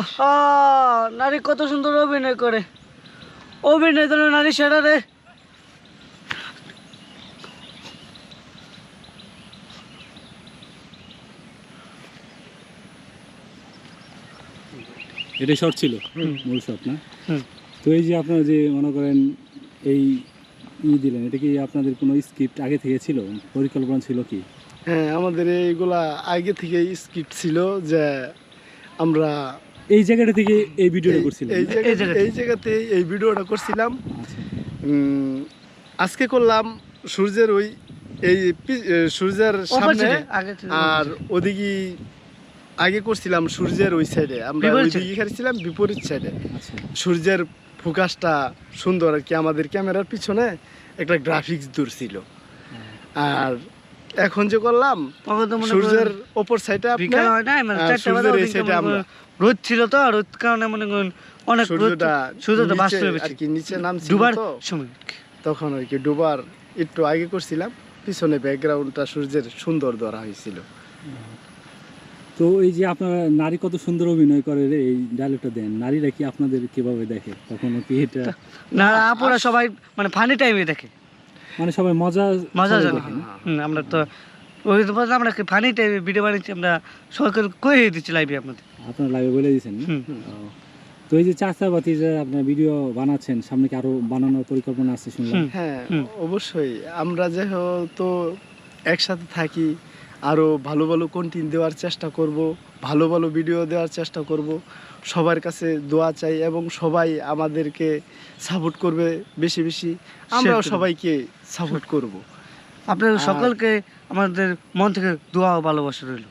আহা নারী কত সুন্দর অভিনয় করে। অভিনয় তো নারী সেরা রে। এটা শর্ট ছিল মূল শর্ট না? তো এই যে আপনারা যে মনে করেন এই ই দিলেন এটা কি আপনাদের কোনো স্ক্রিপ্ট আগে থেকে ছিল? পরিকল্পনা ছিল কি? হ্যাঁ আমাদের এইগুলা আগে থেকে স্ক্রিপ্ট ছিল যে আমরা এই জায়গাটা থেকে এই ভিডিওটা এই- করছিলেন এই জায়গাতে। এই জায়গাতে এই ভিডিওটা করছিলাম। আজকে করলাম সূর্যের ওই এই সূর্যের সামনে। আর ওদিকে আগে করছিলাম সূর্যের ওই সাইডে আমরা ওইদিকে খেলছিলাম বিপরীত সাইডে আচ্ছা। সূর্যের ফোকাসটা সুন্দর আর কি। আমাদের ক্যামেরার পিছনে একটা গ্রাফিক্স দূর ছিল। আর এখন যে করলাম মনে সূর্যের ওপর সাইডে বিকাল হয় না মানে চারটা বাজে এই সাইডে আমরা। রোদ ছিল তো রোদ কারণে মনে করেন অনেক সূর্যটা সূর্যটা বাস্তবে আর কি নিচে নাম দুবার সময়। তখন আর কি ডুবার একটু আগে করছিলাম পিছনে ব্যাকগ্রাউন্ডটা সূর্যের সুন্দর ধরা হয়েছিল। তো এই যে আপনারা নারী কত সুন্দর অভিনয় করে রে এই ডায়লগটা দেন। নারীরা কি আপনাদের কীভাবে দেখে? তখনও কি এটা না আপুরা সবাই মানে ফানি টাইমে দেখে। মানে সবাই মজা মজা জানে না? হুম, আমরা তো ওই তো আমরা ফানি টাইমে ভিডিও বানিয়েছি আমরা সরকার কয়ে দিচ্ছি লাইভে আপনাদের আপনার লাইভে বলে দিয়েছেন না? তো এই যে চাচা বাতি যে আপনার ভিডিও বানাচ্ছেন সামনে কি আরও বানানোর পরিকল্পনা আছে শুনলাম? হ্যাঁ অবশ্যই। আমরা যেহেতু একসাথে থাকি আরও ভালো ভালো কন্টেন্ট দেওয়ার চেষ্টা করব ভালো ভালো ভিডিও দেওয়ার চেষ্টা করব। সবার কাছে দোয়া চাই এবং সবাই আমাদেরকে সাপোর্ট করবে বেশি বেশি। আমরাও সবাইকে সাপোর্ট করব। আপনার সকলকে আমাদের মন থেকে দোয়া ও ভালোবাসা রইল।